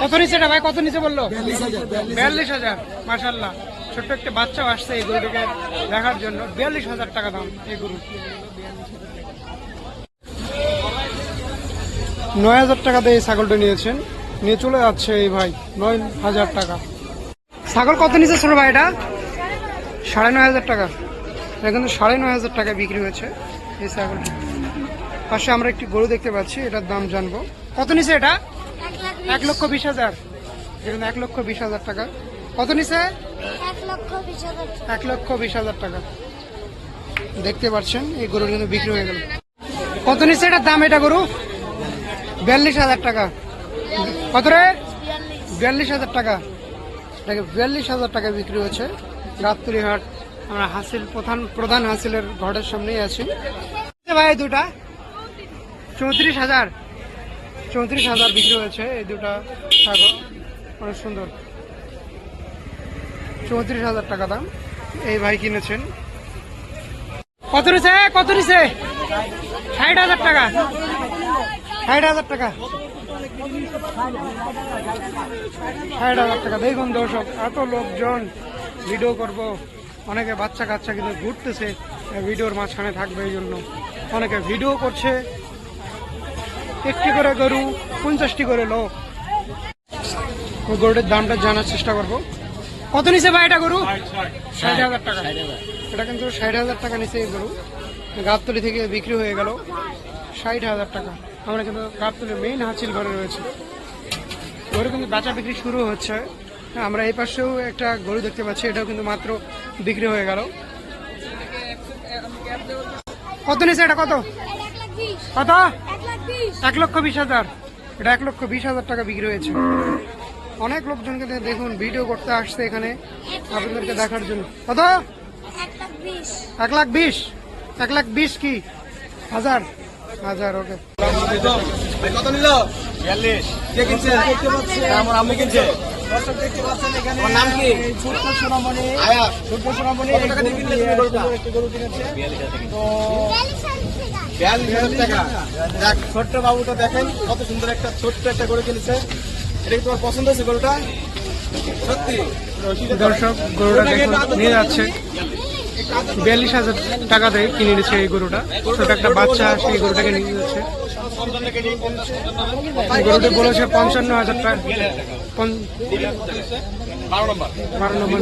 কত নিচে ভাই? কত নিচে বলল? বিয়াল্লিশ হাজার মাসাল্লাহ ছোট্ট একটা বাচ্চাও আসছে এই গরুটাকে দেখার জন্য। বিয়াল্লিশ হাজার টাকা দাম এই গরু। নয় হাজার টাকা দিয়ে এই ছাগলটা নিয়েছেন। নিয়ে চলে যাচ্ছে এই ভাই নয় হাজার টাকা। ছাগল কত নিচে ছোট ভাই এটা? সাড়ে নয় হাজার টাকা। এটা কিন্তু সাড়ে নয় হাজার টাকা বিক্রি হয়েছে এই ছাগলটি। পাশে আমরা একটি গরু দেখতে পাচ্ছি এটার দাম জানব। কত নিচে এটা? এক লক্ষ বিশ হাজার। এখানে এক লক্ষ বিশ হাজার টাকা। কত নিচে এক লক্ষ বিশ হাজার টাকা। দেখতে পাচ্ছেন এই গরুর কিন্তু বিক্রি হয়ে গেল। কত নিচে এটার দাম এটা গরু? বিয়াল্লিশ হাজার টাকা। কত রে? বিয়াল্লিশ হাজার টাকা। এটাকে বিয়াল্লিশ হাজার টাকা বিক্রি হচ্ছে। গাবতলি হাট আমরা হাসিল প্রধান প্রধান হাসিলের ঘরের সামনেই আছি। ভাই দুটা। চৌত্রিশ হাজার। চৌত্রিশ হাজার বিক্রি হয়েছে এই দুটা ছাগল। অনেক সুন্দর। চৌত্রিশ হাজার টাকা দাম। এই ভাই কিনেছেন। কত নিছে? কত নিছে? ষাট হাজার টাকা। ষাট হাজার টাকা। ষাট হাজার টাকা। দেখুন দর্শক, এত লোকজন ভিডিও করব। অনেকে বাচ্চা কাচ্চা কিন্তু ঘুরতেছে। ভিডিওর মাঝখানে থাকবে এই জন্য। অনেকে ভিডিও করছে। একটি করে গরু পঞ্চাশটি করে লোক। ওই গরুটার দামটা জানার চেষ্টা করব। কত নিচে ভাই এটা গরু? ষাট হাজার টাকা। এটা কিন্তু ষাট হাজার টাকা নিচে এই গরু। গাবতলি থেকে বিক্রি হয়ে গেল। ষাট হাজার টাকা। আমরা কিন্তু গাবতলির মেইন হাঁচিল ঘরে রয়েছে। গরু কিন্তু বেচা বিক্রি শুরু হচ্ছে। আমরা এই পাশেও একটা গরু দেখতে পাচ্ছি। এটাও কিন্তু মাত্র বিক্রি হয়ে গেল। কত নিচে এটা কত? কত? এক লক্ষ বিশ হাজার। এটা এক লক্ষ বিশ হাজার টাকা বিক্রি হয়েছে। অনেক লোকজনকে দেখুন, ভিডিও করতে আসছে এখানে আপনাদেরকে দেখার জন্য। কত এক লাখ বিশ। এক লাখ বিশ কি? হাজার। হাজার, ওকে। কত নিল? দর্শক বিয়াল্লিশ হাজার টাকা। দেখ ছোট্ট বাবুটা দেখেন কত সুন্দর একটা ছোট্ট একটা গরু কিনেছে। এটা কি তোমার পছন্দ হয়েছে গরুটা? সত্যি। দর্শক গরুটা নিয়ে যাচ্ছে। বিয়াল্লিশ হাজার টাকা দিয়ে কিনে নিচ্ছে এই গরুটা। ছোট একটা বাচ্চা সেই গরুটাকে নিয়ে যাচ্ছে। এই গরুটি বলেছে পঞ্চান্ন হাজার টাকা। বারো নম্বর।